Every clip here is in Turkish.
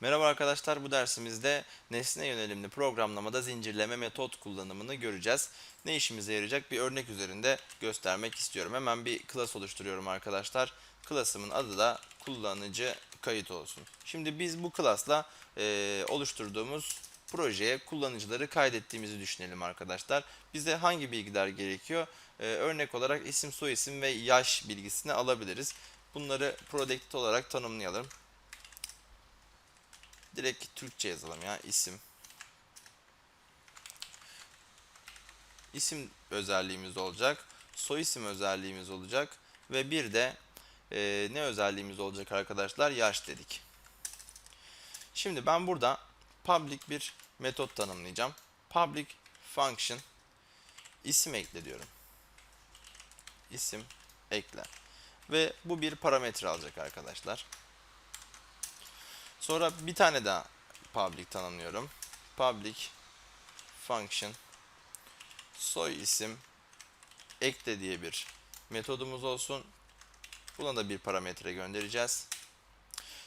Merhaba arkadaşlar, bu dersimizde nesne yönelimli programlamada zincirleme metot kullanımını göreceğiz. Ne işimize yarayacak bir örnek üzerinde göstermek istiyorum. Hemen bir class oluşturuyorum arkadaşlar. Class'ımın adı da kullanıcı kayıt olsun. Şimdi biz bu class'la e, oluşturduğumuz projeye kullanıcıları kaydettiğimizi düşünelim arkadaşlar. Bize hangi bilgiler gerekiyor? E, örnek olarak isim, soyisim ve yaş bilgisini alabiliriz. Bunları product olarak tanımlayalım. Direkt Türkçe yazalım ya isim. İsim özelliğimiz olacak. Soy isim özelliğimiz olacak. Ve bir de e, ne özelliğimiz olacak arkadaşlar? Yaş dedik. Şimdi ben burada public bir metot tanımlayacağım. Public function isim ekle diyorum. İsim ekle. Ve bu bir parametre alacak arkadaşlar. Sonra bir tane daha public tanımlıyorum. Public function soy isim ekle diye bir metodumuz olsun. Buna da bir parametre göndereceğiz.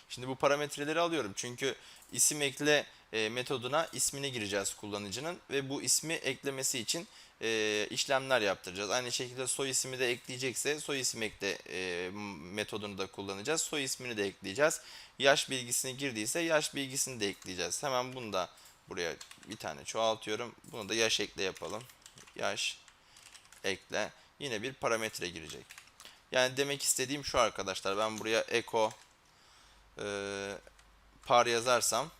Şimdi bu parametreleri alıyorum çünkü isim ekle e, metoduna ismini gireceğiz kullanıcının ve bu ismi eklemesi için e, işlemler yaptıracağız. Aynı şekilde soy ismi de ekleyecekse soy isim ekle e, metodunu da kullanacağız. Soy ismini de ekleyeceğiz. Yaş bilgisini girdiyse yaş bilgisini de ekleyeceğiz. Hemen bunu da buraya bir tane çoğaltıyorum. Bunu da yaş ekle yapalım. Yaş ekle. Yine bir parametre girecek. Yani demek istediğim şu arkadaşlar. Ben buraya echo e, par yazarsam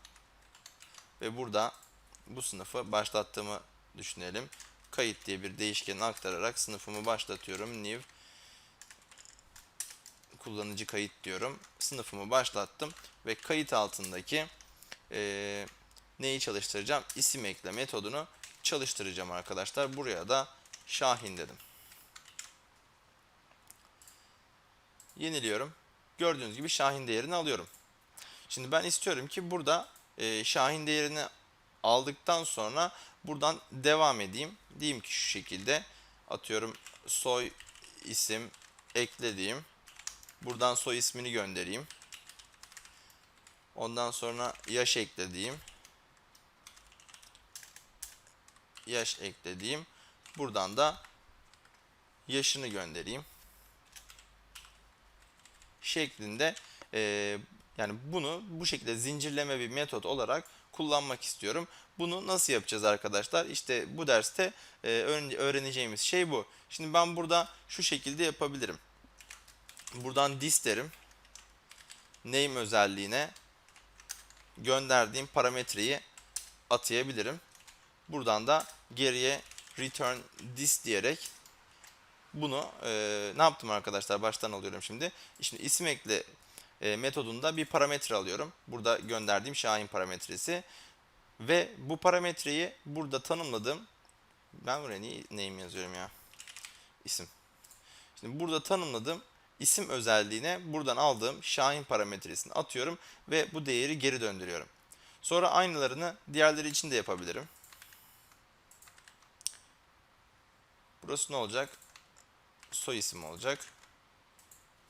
ve burada bu sınıfı başlattığımı düşünelim. Kayıt diye bir değişkeni aktararak sınıfımı başlatıyorum. New kullanıcı kayıt diyorum. Sınıfımı başlattım ve kayıt altındaki e, neyi çalıştıracağım? İsim ekle metodunu çalıştıracağım arkadaşlar. Buraya da Şahin dedim. Yeniliyorum. Gördüğünüz gibi Şahin değerini alıyorum. Şimdi ben istiyorum ki burada e, Şahin değerini aldıktan sonra buradan devam edeyim. Diyeyim ki şu şekilde atıyorum soy isim ekle diyeyim. Buradan soy ismini göndereyim. Ondan sonra yaş eklediğim. Yaş eklediğim. Buradan da yaşını göndereyim. Şeklinde e, yani bunu bu şekilde zincirleme bir metot olarak kullanmak istiyorum. Bunu nasıl yapacağız arkadaşlar? İşte bu derste e, öğreneceğimiz şey bu. Şimdi ben burada şu şekilde yapabilirim. Buradan dis derim. Name özelliğine gönderdiğim parametreyi atayabilirim. Buradan da geriye return this diyerek bunu e, ne yaptım arkadaşlar? Baştan alıyorum şimdi. Şimdi isim ekle e, metodunda bir parametre alıyorum. Burada gönderdiğim Şahin parametresi. Ve bu parametreyi burada tanımladım. Ben buraya niye name yazıyorum ya? İsim. Şimdi burada tanımladım isim özelliğine buradan aldığım Şahin parametresini atıyorum ve bu değeri geri döndürüyorum. Sonra aynılarını diğerleri için de yapabilirim. Burası ne olacak? Soy isim olacak.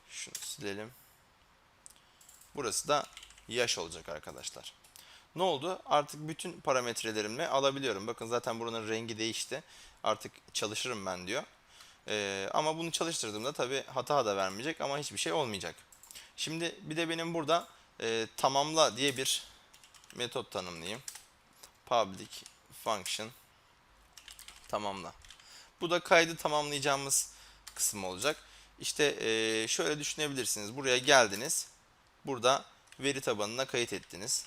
Şunu silelim. Burası da yaş olacak arkadaşlar. Ne oldu? Artık bütün parametrelerimle alabiliyorum. Bakın zaten buranın rengi değişti. Artık çalışırım ben diyor. Ee, ama bunu çalıştırdığımda tabi hata da vermeyecek ama hiçbir şey olmayacak. Şimdi bir de benim burada e, tamamla diye bir metot tanımlayayım. Public function tamamla. Bu da kaydı tamamlayacağımız kısım olacak. İşte şöyle düşünebilirsiniz. Buraya geldiniz. Burada veri tabanına kayıt ettiniz.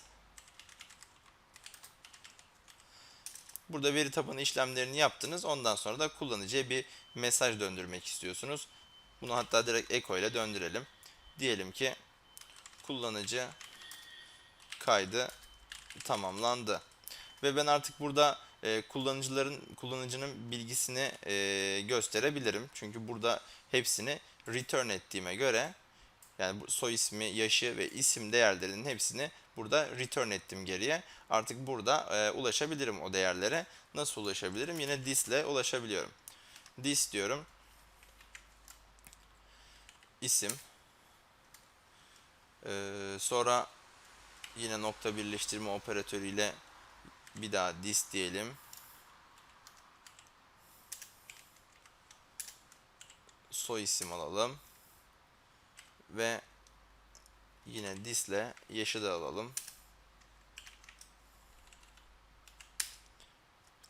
Burada veri tabanı işlemlerini yaptınız. Ondan sonra da kullanıcıya bir mesaj döndürmek istiyorsunuz. Bunu hatta direkt echo ile döndürelim. Diyelim ki kullanıcı kaydı tamamlandı. Ve ben artık burada e, kullanıcıların kullanıcının bilgisini e, gösterebilirim. Çünkü burada hepsini return ettiğime göre yani soy ismi, yaşı ve isim değerlerinin hepsini burada return ettim geriye. Artık burada e, ulaşabilirim o değerlere. Nasıl ulaşabilirim? Yine this ile ulaşabiliyorum. This diyorum. İsim. Ee, sonra yine nokta birleştirme operatörüyle bir daha dis diyelim. Soy isim alalım. Ve yine disle da alalım.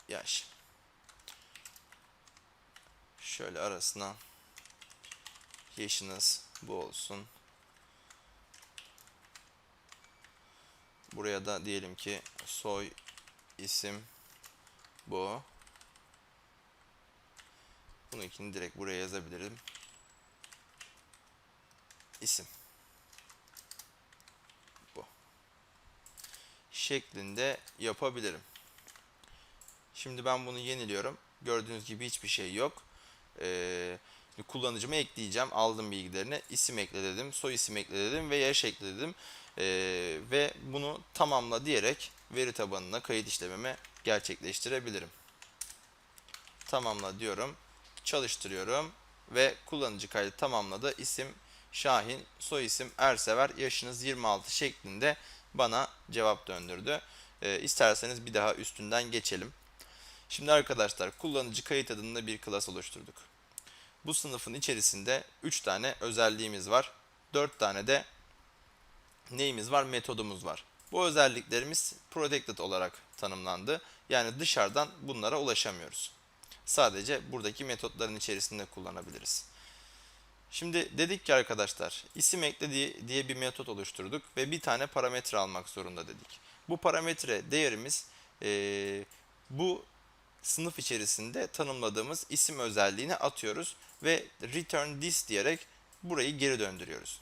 Yaş. Şöyle arasına yaşınız bu olsun. Buraya da diyelim ki soy isim bu. Bunu ikini direkt buraya yazabilirim. İsim. Bu. Şeklinde yapabilirim. Şimdi ben bunu yeniliyorum. Gördüğünüz gibi hiçbir şey yok. Ee, kullanıcıma ekleyeceğim. Aldım bilgilerini. İsim ekle dedim. Soy isim ekle dedim. Ve yaş ekle dedim. Ee, ve bunu tamamla diyerek veri tabanına kayıt işlemimi gerçekleştirebilirim. Tamamla diyorum. Çalıştırıyorum. Ve kullanıcı kaydı tamamladı. İsim Şahin, soy isim Ersever, yaşınız 26 şeklinde bana cevap döndürdü. Ee, isterseniz bir daha üstünden geçelim. Şimdi arkadaşlar kullanıcı kayıt adında bir klas oluşturduk. Bu sınıfın içerisinde 3 tane özelliğimiz var. 4 tane de neyimiz var? Metodumuz var. Bu özelliklerimiz protected olarak tanımlandı. Yani dışarıdan bunlara ulaşamıyoruz. Sadece buradaki metotların içerisinde kullanabiliriz. Şimdi dedik ki arkadaşlar isim ekle diye, bir metot oluşturduk ve bir tane parametre almak zorunda dedik. Bu parametre değerimiz e, bu sınıf içerisinde tanımladığımız isim özelliğini atıyoruz ve return this diyerek burayı geri döndürüyoruz.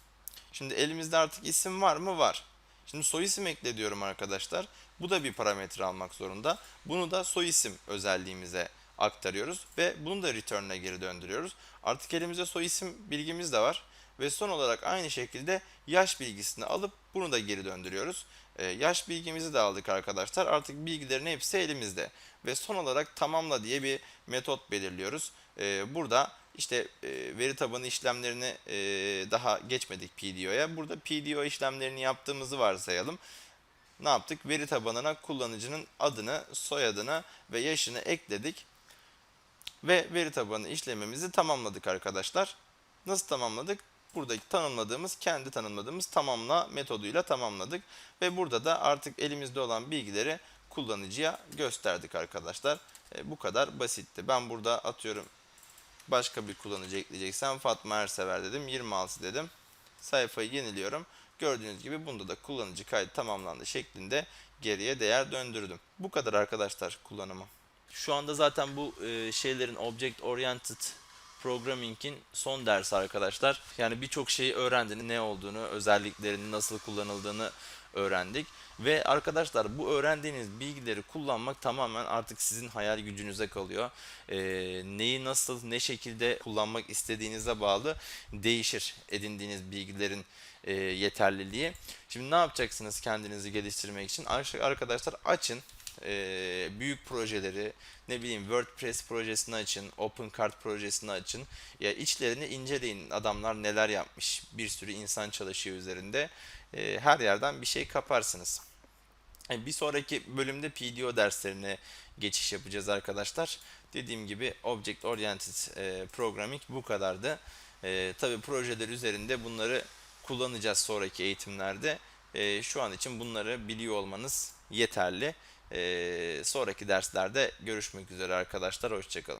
Şimdi elimizde artık isim var mı? Var. Şimdi soy isim ekle diyorum arkadaşlar. Bu da bir parametre almak zorunda. Bunu da soy isim özelliğimize aktarıyoruz ve bunu da return'e geri döndürüyoruz. Artık elimizde soy isim bilgimiz de var. Ve son olarak aynı şekilde yaş bilgisini alıp bunu da geri döndürüyoruz. Ee, yaş bilgimizi de aldık arkadaşlar. Artık bilgilerin hepsi elimizde. Ve son olarak tamamla diye bir metot belirliyoruz. Ee, burada işte e, veri tabanı işlemlerini e, daha geçmedik PDO'ya. Burada PDO işlemlerini yaptığımızı varsayalım. Ne yaptık? Veri tabanına kullanıcının adını, soyadını ve yaşını ekledik. Ve veri tabanı işlemimizi tamamladık arkadaşlar. Nasıl tamamladık? Buradaki tanımladığımız, kendi tanımladığımız tamamla metoduyla tamamladık. Ve burada da artık elimizde olan bilgileri kullanıcıya gösterdik arkadaşlar. E, bu kadar basitti. Ben burada atıyorum başka bir kullanıcı ekleyeceksem Fatma Ersever dedim. 26 dedim. Sayfayı yeniliyorum. Gördüğünüz gibi bunda da kullanıcı kaydı tamamlandı şeklinde geriye değer döndürdüm. Bu kadar arkadaşlar kullanımı. Şu anda zaten bu e, şeylerin Object Oriented Programming'in son dersi arkadaşlar. Yani birçok şeyi öğrendiniz. Ne olduğunu, özelliklerini, nasıl kullanıldığını öğrendik. Ve arkadaşlar bu öğrendiğiniz bilgileri kullanmak tamamen artık sizin hayal gücünüze kalıyor. Ee, neyi nasıl, ne şekilde kullanmak istediğinize bağlı değişir edindiğiniz bilgilerin e, yeterliliği. Şimdi ne yapacaksınız kendinizi geliştirmek için? Arkadaşlar açın e, büyük projeleri ne bileyim WordPress projesini açın, OpenCart projesini açın. Ya içlerini inceleyin. Adamlar neler yapmış. Bir sürü insan çalışıyor üzerinde. E, her yerden bir şey kaparsınız. E, bir sonraki bölümde PDO derslerine geçiş yapacağız arkadaşlar. Dediğim gibi Object Oriented e, Programming bu kadardı. E, Tabi projeler üzerinde bunları kullanacağız sonraki eğitimlerde. E, şu an için bunları biliyor olmanız yeterli. Ee, sonraki derslerde görüşmek üzere arkadaşlar. Hoşçakalın.